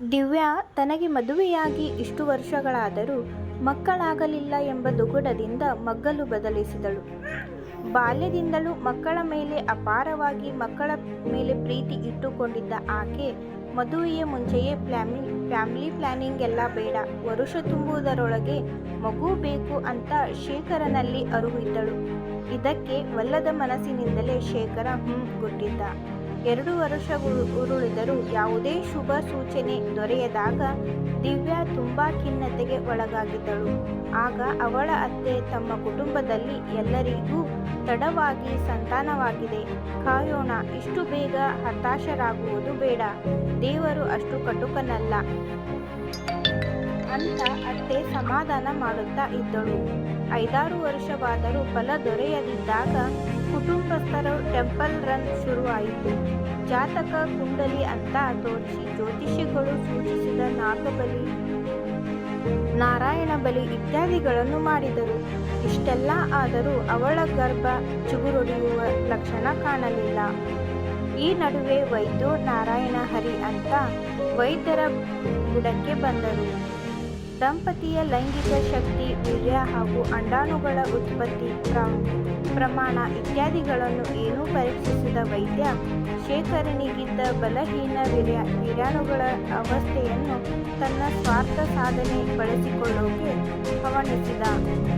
ದಿವ್ಯಾ ತನಗೆ ಮದುವೆಯಾಗಿ ಇಷ್ಟು ವರ್ಷಗಳಾದರೂ ಮಕ್ಕಳಾಗಲಿಲ್ಲ ಎಂಬ ದುಗುಡದಿಂದ ಮಗ್ಗಲು ಬದಲಿಸಿದಳು. ಬಾಲ್ಯದಿಂದಲೂ ಮಕ್ಕಳ ಮೇಲೆ ಅಪಾರವಾಗಿ ಮಕ್ಕಳ ಮೇಲೆ ಪ್ರೀತಿ ಇಟ್ಟುಕೊಂಡಿದ್ದ ಆಕೆ ಮದುವೆಯ ಮುಂಚೆಯೇ ಫ್ಯಾಮಿಲಿ ಪ್ಲಾನಿಂಗ್ ಎಲ್ಲ ಬೇಡ, ವರುಷ ತುಂಬುವುದರೊಳಗೆ ಮಗು ಬೇಕು ಅಂತ ಶೇಖರನಲ್ಲಿ ಅರುಹಿದ್ದಳು. ಇದಕ್ಕೆ ಒಲ್ಲದ ಮನಸ್ಸಿನಿಂದಲೇ ಶೇಖರ ಹ್ಞೂ ಗುಟ್ಟಿದ್ದ. ಎರಡು ವರ್ಷಗಳು ಉರುಳಿದರೂ ಯಾವುದೇ ಶುಭ ಸೂಚನೆ ದೊರೆಯದಾಗ ದಿವ್ಯಾ ತುಂಬಾ ಖಿನ್ನತೆಗೆ ಒಳಗಾಗಿದ್ದಳು. ಆಗ ಅವಳ ಅತ್ತೆ ತಮ್ಮ ಕುಟುಂಬದಲ್ಲಿ ಎಲ್ಲರಿಗೂ ತಡವಾಗಿ ಸಂತಾನವಾಗಿದೆ, ಕಾಯೋಣ, ಇಷ್ಟು ಬೇಗ ಹತಾಶರಾಗುವುದು ಬೇಡ, ದೇವರು ಅಷ್ಟು ಕಟುಕನಲ್ಲ. ಅಂತ ಅತ್ತೆ ಸಮಾಧಾನ ಮಾಡುತ್ತಾ ಇದ್ದಳು. ಐದಾರು ವರ್ಷವಾದರೂ ಫಲ ದೊರೆಯದಿದ್ದಾಗ ಕುಟುಂಬಸ್ಥರ ಟೆಂಪಲ್ ರನ್ ಶುರುವಾಯಿತು. ಜಾತಕ, ಕುಂಡಲಿ ಅಂತ ತೋರಿಸಿ ಜ್ಯೋತಿಷಿಗಳು ಸೂಚಿಸಿದ ನಾಗಬಲಿ, ನಾರಾಯಣ ಬಲಿ ಇತ್ಯಾದಿಗಳನ್ನು ಮಾಡಿದರು. ಇಷ್ಟೆಲ್ಲ ಆದರೂ ಅವಳ ಗರ್ಭ ಚಿಗುರೊಡೆಯುವ ಲಕ್ಷಣ ಕಾಣಲಿಲ್ಲ. ಈ ನಡುವೆ ವೈದ್ಯೋ ನಾರಾಯಣ ಹರಿ ಅಂತ ವೈದ್ಯರ ಬುಡಕ್ಕೆ ಬಂದರು. ದಂಪತಿಯ ಲೈಂಗಿಕ ಶಕ್ತಿ, ವೀರ್ಯ ಹಾಗೂ ಅಂಡಾಣುಗಳ ಉತ್ಪತ್ತಿ ಪ್ರಮಾಣ ಇತ್ಯಾದಿಗಳನ್ನು ಏನೂ ಪರೀಕ್ಷಿಸಿದ ವೈದ್ಯ ಶೇಖರನಿಗಿದ್ದ ಬಲಹೀನ ವೀರ್ಯಾಣುಗಳ ಅವಸ್ಥೆಯನ್ನು ತನ್ನ ಸ್ವಾರ್ಥ ಸಾಧನೆ ಬಳಸಿಕೊಳ್ಳೋಕೆ ಹವಣಿಸಿದ.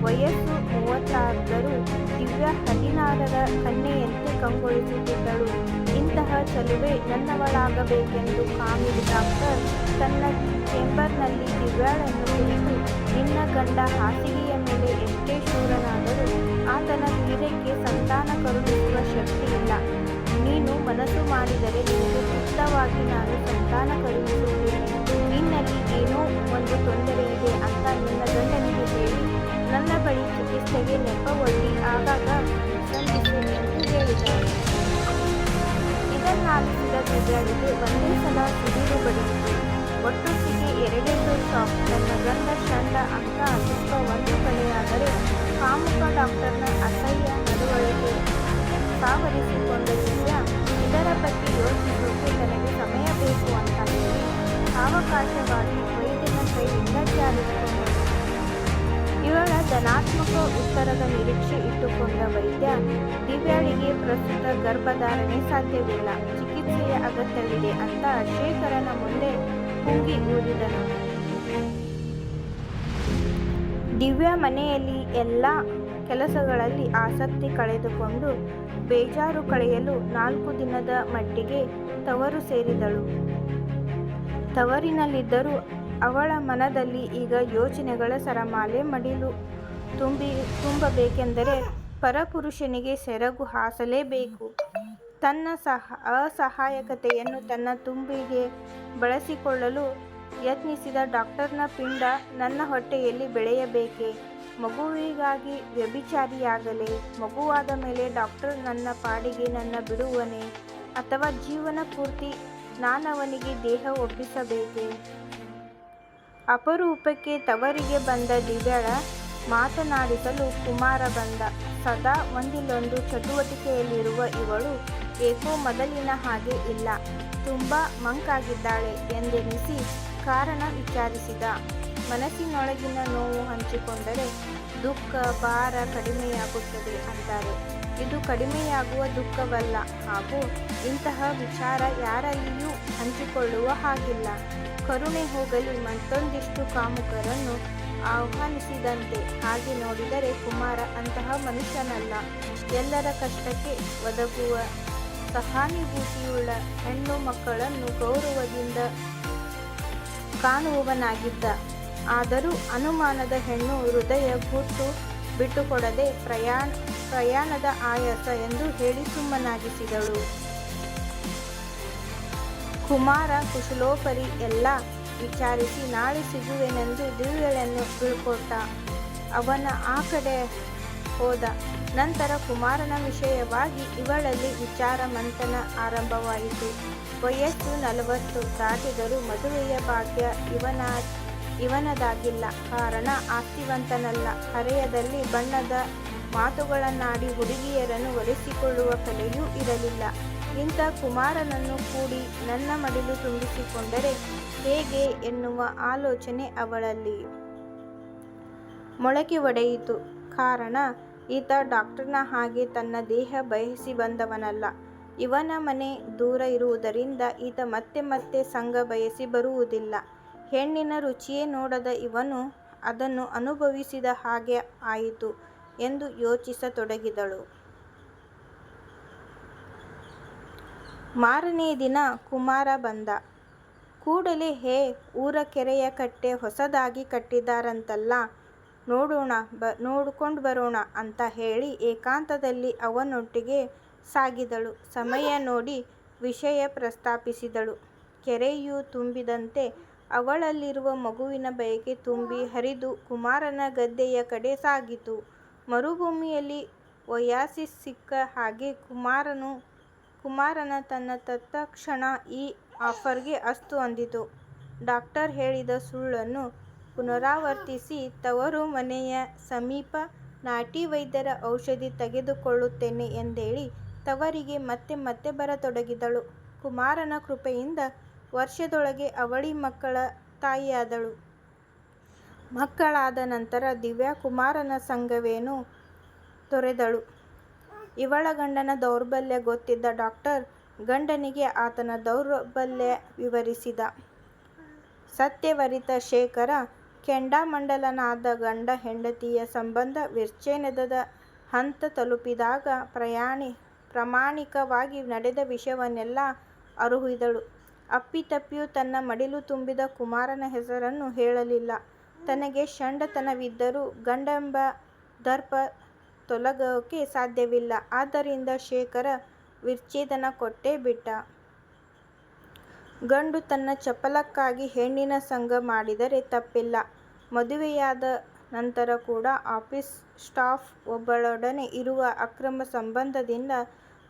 ವಯಸ್ಸು ಮೂವತ್ತಾರರೂ ದಿವ್ಯ ಹದಿನಾರರ ಕನ್ಯೆಯಂತೆ ಕಂಗೊಳಿಸುತ್ತಿದ್ದಳು. ಇಂತಹ ಚಲುವೆ ನನ್ನವಳಾಗಬೇಕೆಂದು ಕಾಮಿಡಿ ಡಾಕ್ಟರ್ ತನ್ನ ಚೇಂಬರ್ನಲ್ಲಿ ದಿವ್ಯಾಳನ್ನು ಕುರಿತು ನಿನ್ನ ಗಂಡ ಹಾಸಿಗೆಯ ಮೇಲೆ ಎಷ್ಟೇ ಶೂರನಾದರೂ ಆತನ ವೀರ್ಯಕ್ಕೆ ಸಂತಾನ ಕರುಣಿಸುವ ಶಕ್ತಿ ಇಲ್ಲ. ನೀನು ಮನಸ್ಸು ಮಾಡಿದರೆ ನಿನಗೆ ಸೂಕ್ತವಾಗಿ ನಾನು ಸಂತಾನ ಕರುಣಿಸುತ್ತೇನೆ. ನಿನ್ನಲ್ಲಿ ಏನೋ ಒಂದು ತೊಂದರೆ ಇದೆ ಅಂತ ನಿನ್ನ ಗಂಡನಿಗೆ ಹೇಳಿ, ನನ್ನ ಬಳಿ ಚಿಕಿತ್ಸೆಗೆ ನೆಪವೊಡ್ಡಿ, ಆಗಾಗ ಸಂತಿಸುತ್ತೇನೆ ಎಂದು ಹೇಳಿದ್ದಾರೆ ಇದನ್ನಾಲಿಸಿದ ದಿವ್ಯಾಳಿಗೆ ಒಂದೇ ಸಲ ಸಿಡಿಲು ಬಡಿಯಿತು. ಒಟ್ಟೊಟ್ಟಿಗೆ ಎರಡೆರಡು ಶಾಕ್. ನನ್ನ ಗಂಡ ಚಂದ ಅಂತ ದುಃಖ ಒಂದು ಕಲೆಯಾದರೆ ಕಾಮುಕ ಡಾಕ್ಟರ್ನ ಅಸಹ್ಯ ನಡುವಳಿಕೆ ಸಾವರಿಸಿಕೊಂಡ ದಿವ್ಯಾ ಇದರ ಬಗ್ಗೆ ಯೋಚಿಸೋಕೆ ತನಗೆ ಸಮಯ ಬೇಕು ಅಂತ ಹೇಳಿ ಸಾವಕಾಶವಾಗಿ ವೈದ್ಯನ ಕೈಯಿಂದ ಜಾರಿಸಿಕೊಂಡಳು. ಇವಳ ಧನಾತ್ಮಕ ಉತ್ತರದ ನಿರೀಕ್ಷೆ ಇಟ್ಟುಕೊಂಡ ವೈದ್ಯ ದಿವ್ಯಾಳಿಗೆ ಪ್ರಸ್ತುತ ಗರ್ಭಧಾರಣೆ ಸಾಧ್ಯವಿಲ್ಲ, ಚಿಕಿತ್ಸೆಯ ಅಗತ್ಯವಿದೆ ಅಂತ ಶೇಖರನ ಮುಂದೆ ದಿವ್ಯಾ ಮನೆಯಲ್ಲಿ ಎಲ್ಲ ಕೆಲಸಗಳಲ್ಲಿ ಆಸಕ್ತಿ ಕಳೆದುಕೊಂಡು ಬೇಜಾರು ಕಳೆಯಲು ನಾಲ್ಕು ದಿನದ ಮಟ್ಟಿಗೆ ತವರು ಸೇರಿದಳು. ತವರಿನಲ್ಲಿದ್ದರೂ ಅವಳ ಮನದಲ್ಲಿ ಈಗ ಯೋಚನೆಗಳ ಸರಮಾಲೆ ಮಡಿಲು ತುಂಬಿ, ತುಂಬಬೇಕೆಂದರೆ ಪರಪುರುಷನಿಗೆ ಸೆರಗು ಹಾಸಲೇಬೇಕು. ತನ್ನ ಸಹ ಅಸಹಾಯಕತೆಯನ್ನು ತನ್ನ ತುಂಬಿಗೆ ಬಳಸಿಕೊಳ್ಳಲು ಯತ್ನಿಸಿದ ಡಾಕ್ಟರ್ನ ಪಿಂಡ ನನ್ನ ಹೊಟ್ಟೆಯಲ್ಲಿ ಬೆಳೆಯಬೇಕೇ, ಮಗುವಿಗಾಗಿ ವ್ಯಭಿಚಾರಿಯಾಗಲೇ, ಮಗುವಾದ ಮೇಲೆ ಡಾಕ್ಟರ್ ನನ್ನ ಪಾಡಿಗೆ ನನ್ನ ಬಿಡುವನೇ ಅಥವಾ ಜೀವನ ಪೂರ್ತಿ ನಾನವನಿಗೆ ದೇಹ ಒಪ್ಪಿಸಬೇಕೇ? ಅಪರೂಪಕ್ಕೆ ತವರಿಗೆ ಬಂದ ದಿವ್ಯಾಳ ಮಾತನಾಡಿಸಲು ಕುಮಾರ ಬಂದ. ಸದಾ ಒಂದಿಲ್ಲೊಂದು ಚಟುವಟಿಕೆಯಲ್ಲಿರುವ ಇವಳು ಏಕೋ ಮೊದಲಿನ ಹಾಗೆ ಇಲ್ಲ, ತುಂಬಾ ಮಂಕಾಗಿದ್ದಾಳೆ ಎಂದೆನಿಸಿ ಕಾರಣ ವಿಚಾರಿಸಿದ. ಮನಸ್ಸಿನೊಳಗಿನ ನೋವು ಹಂಚಿಕೊಂಡರೆ ದುಃಖ, ಭಾರ ಕಡಿಮೆಯಾಗುತ್ತದೆ ಅಂತಾರೆ. ಇದು ಕಡಿಮೆಯಾಗುವ ದುಃಖವಲ್ಲ ಹಾಗೂ ಇಂತಹ ವಿಚಾರ ಯಾರಲ್ಲಿಯೂ ಹಂಚಿಕೊಳ್ಳುವ ಹಾಗಿಲ್ಲ. ಕರುಣೆ ಹೋಗಲಿ ಮತ್ತೊಂದಿಷ್ಟು ಕಾಮುಕರನ್ನು ಆಹ್ವಾನಿಸಿದಂತೆ. ಹಾಗೆ ನೋಡಿದರೆ ಕುಮಾರ ಅಂತಹ ಮನುಷ್ಯನಲ್ಲ. ಎಲ್ಲರ ಕಷ್ಟಕ್ಕೆ ಒದಗುವ ಸಹಾನುಭೂತಿಯುಳ್ಳ ಹೆಣ್ಣು ಮಕ್ಕಳನ್ನು ಗೌರವದಿಂದ ಕಾಣುವವನಾಗಿದ್ದ. ಆದರೂ ಅನುಮಾನದ ಹೆಣ್ಣು ಹೃದಯ ಗುಟ್ಟು ಬಿಟ್ಟುಕೊಡದೆ ಪ್ರಯಾಣ, ಪ್ರಯಾಣದ ಆಯಾಸ ಎಂದು ಹೇಳಿ ಸುಮ್ಮನಾಗಿಸಿದಳು. ಕುಮಾರ ಕುಶಲೋಪರಿ ಎಲ್ಲ ವಿಚಾರಿಸಿ ನಾಳೆ ಸಿಗುವೆನೆಂದು ದಿವ್ಯಳನ್ನು ಬೀಳ್ಕೊಟ್ಟ. ಅವನ ಆ ಕಡೆ ಹೋದ ನಂತರ ಕುಮಾರನ ವಿಷಯವಾಗಿ ಇವಳಲ್ಲಿ ವಿಚಾರ ಮಂಥನ ಆರಂಭವಾಯಿತು. ವಯಸ್ಸು ನಲವತ್ತು ದಾಟಿದರೂ ಮದುವೆಯ ಭಾಗ್ಯ ಇವನ, ಇವನದಾಗಿಲ್ಲ. ಕಾರಣ ಆಸ್ತಿವಂತನಲ್ಲ. ಹರೆಯದಲ್ಲಿ ಬಣ್ಣದ ಮಾತುಗಳನ್ನಾಡಿ ಹುಡುಗಿಯರನ್ನು ಒಲಿಸಿಕೊಳ್ಳುವ ಕಲೆಯೂ ಇರಲಿಲ್ಲ. ಇಂಥ ಕುಮಾರನನ್ನು ಕೂಡಿ ನನ್ನ ಮಡಿಲು ತುಂಬಿಸಿಕೊಂಡರೆ ಹೇಗೆ ಎನ್ನುವ ಆಲೋಚನೆ ಅವಳಲ್ಲಿ ಮೊಳಕೆ ಒಡೆಯಿತು ಕಾರಣ ಈತ ಡಾಕ್ಟರ್ನ ಹಾಗೆ ತನ್ನ ದೇಹ ಬಯಸಿ ಬಂದವನಲ್ಲ. ಇವನ ಮನೆ ದೂರ ಇರುವುದರಿಂದ ಈತ ಮತ್ತೆ ಮತ್ತೆ ಸಂಘ ಬಯಸಿ ಬರುವುದಿಲ್ಲ. ಹೆಣ್ಣಿನ ರುಚಿಯೇ ನೋಡದ ಇವನು ಅದನ್ನು ಅನುಭವಿಸಿದ ಹಾಗೆ ಆಯಿತು ಎಂದು ಯೋಚಿಸತೊಡಗಿದಳು. ಮಾರನೇ ದಿನ ಕುಮಾರ ಬಂದ. ಕೂಡಲೇ ಹೇ, ಊರ ಕೆರೆಯ ಕಟ್ಟೆ ಹೊಸದಾಗಿ ಕಟ್ಟಿದಾರಂತಲ್ಲ ನೋಡೋಣ, ಬ, ನೋಡ್ಕೊಂಡು ಬರೋಣ ಅಂತ ಹೇಳಿ ಏಕಾಂತದಲ್ಲಿ ಅವನೊಟ್ಟಿಗೆ ಸಾಗಿದಳು. ಸಮಯ ನೋಡಿ ವಿಷಯ ಪ್ರಸ್ತಾಪಿಸಿದಳು. ಕೆರೆಯು ತುಂಬಿದಂತೆ ಅವಳಲ್ಲಿರುವ ಮಗುವಿನ ಬಯಕೆ ತುಂಬಿ ಹರಿದು ಕುಮಾರನ ಗದ್ದೆಯ ಕಡೆ ಸಾಗಿತು. ಮರುಭೂಮಿಯಲ್ಲಿ ಒಯಾಸಿಸ್ ಸಿಕ್ಕ ಹಾಗೆ ಕುಮಾರನು, ಕುಮಾರನ ತನ್ನ ತತ್ತಕ್ಷಣ ಈ ಆಫರ್ಗೆ ಅಸ್ತು ಅಂದಿತು. ಡಾಕ್ಟರ್ ಹೇಳಿದ ಸುಳ್ಳನ್ನು ಪುನರಾವರ್ತಿಸಿ ತವರು ಮನೆಯ ಸಮೀಪ ನಾಟಿ ವೈದ್ಯರ ಔಷಧಿ ತೆಗೆದುಕೊಳ್ಳುತ್ತೇನೆ ಎಂದೇಳಿ ತವರಿಗೆ ಮತ್ತೆ ಮತ್ತೆ ಬರತೊಡಗಿದಳು. ಕುಮಾರನ ಕೃಪೆಯಿಂದ ವರ್ಷದೊಳಗೆ ಅವಳಿ ಮಕ್ಕಳ ತಾಯಿಯಾದಳು. ಮಕ್ಕಳಾದ ನಂತರ ದಿವ್ಯಾ ಕುಮಾರನ ಸಂಗವೇನು ತೊರೆದಳು. ಇವಳ ಗಂಡನ ದೌರ್ಬಲ್ಯ ಗೊತ್ತಿದ್ದ ಡಾಕ್ಟರ್ ಗಂಡನಿಗೆ ಆತನ ದೌರ್ಬಲ್ಯ ವಿವರಿಸಿದ. ಸತ್ಯವರಿತ ಶೇಖರ ಕೆಂಡಾಮಂಡಲನಾದ ಗಂಡ ಹೆಂಡತಿಯ ಸಂಬಂಧ ವಿಚ್ಛೇದನದ ಹಂತ ತಲುಪಿದಾಗ ಪ್ರಯಾಣಿ ಪ್ರಾಮಾಣಿಕವಾಗಿ ನಡೆದ ವಿಷಯವನ್ನೆಲ್ಲ ಅರುಹಿದಳು. ಅಪ್ಪಿತಪ್ಪಿಯು ತನ್ನ ಮಡಿಲು ತುಂಬಿದ ಕುಮಾರನ ಹೆಸರನ್ನು ಹೇಳಲಿಲ್ಲ. ತನಗೆ ಷಂಡತನವಿದ್ದರೂ ಗಂಡೆಂಬ ದರ್ಪ ತೊಲಗೋಕೆ ಸಾಧ್ಯವಿಲ್ಲ. ಆದ್ದರಿಂದ ಶೇಖರ ವಿಚ್ಛೇದನ ಕೊಟ್ಟೇ ಬಿಟ್ಟ. ಗಂಡು ತನ್ನ ಚಪಲಕ್ಕಾಗಿ ಹೆಣ್ಣಿನ ಸಂಗ ಮಾಡಿದರೆ ತಪ್ಪಿಲ್ಲ. ಮದುವೆಯಾದ ನಂತರ ಕೂಡ ಆಫೀಸ್ ಸ್ಟಾಫ್ ಒಬ್ಬಳೊಡನೆ ಇರುವ ಅಕ್ರಮ ಸಂಬಂಧದಿಂದ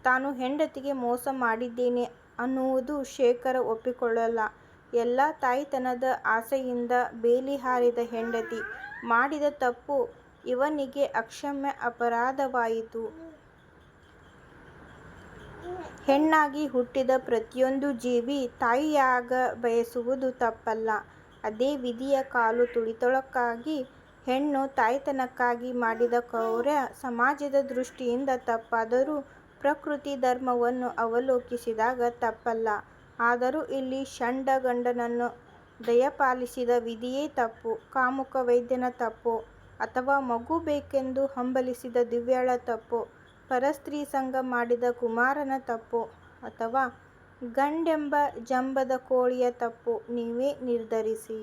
ತಾನು ಹೆಂಡತಿಗೆ ಮೋಸ ಮಾಡಿದ್ದೇನೆ ಅನ್ನುವುದು ಶೇಖರ ಒಪ್ಪಿಕೊಳ್ಳಲ್ಲ. ಎಲ್ಲ ತಾಯಿತನದ ಆಸೆಯಿಂದ ಬೇಲಿ ಹಾರಿದ ಹೆಂಡತಿ ಮಾಡಿದ ತಪ್ಪು ಇವನಿಗೆ ಅಕ್ಷಮ್ಯ ಅಪರಾಧವಾಯಿತು. ಹೆಣ್ಣಾಗಿ ಹುಟ್ಟಿದ ಪ್ರತಿಯೊಂದು ಜೀವಿ ತಾಯಿಯಾಗ ಬಯಸುವುದು ತಪ್ಪಲ್ಲ. ಅದೇ ವಿಧಿಯ ಕಾಲು ತುಳಿತೊಳಕ್ಕಾಗಿ ಹೆಣ್ಣು ತಾಯ್ತನಕ್ಕಾಗಿ ಮಾಡಿದ ಕೌರ್ಯ ಸಮಾಜದ ದೃಷ್ಟಿಯಿಂದ ತಪ್ಪಾದರೂ ಪ್ರಕೃತಿ ಧರ್ಮವನ್ನು ಅವಲೋಕಿಸಿದಾಗ ತಪ್ಪಲ್ಲ. ಆದರೂ ಇಲ್ಲಿ ಷಂಡ ಗಂಡನನ್ನು ದಯಪಾಲಿಸಿದ ವಿಧಿಯೇ ತಪ್ಪು, ಕಾಮುಕ ವೈದ್ಯನ ತಪ್ಪು ಅಥವಾ ಮಗು ಬೇಕೆಂದು ಹಂಬಲಿಸಿದ ದಿವ್ಯಾಳ ತಪ್ಪೋ. ಪರಸ್ತ್ರೀ ಸಂಗ ಮಾಡಿದ ಕುಮಾರನ ತಪ್ಪು ಅಥವಾ ಗಂಡೆಂಬ ಜಂಬದ ಕೋಳಿಯ ತಪ್ಪು ನೀವೇ ನಿರ್ಧರಿಸಿ.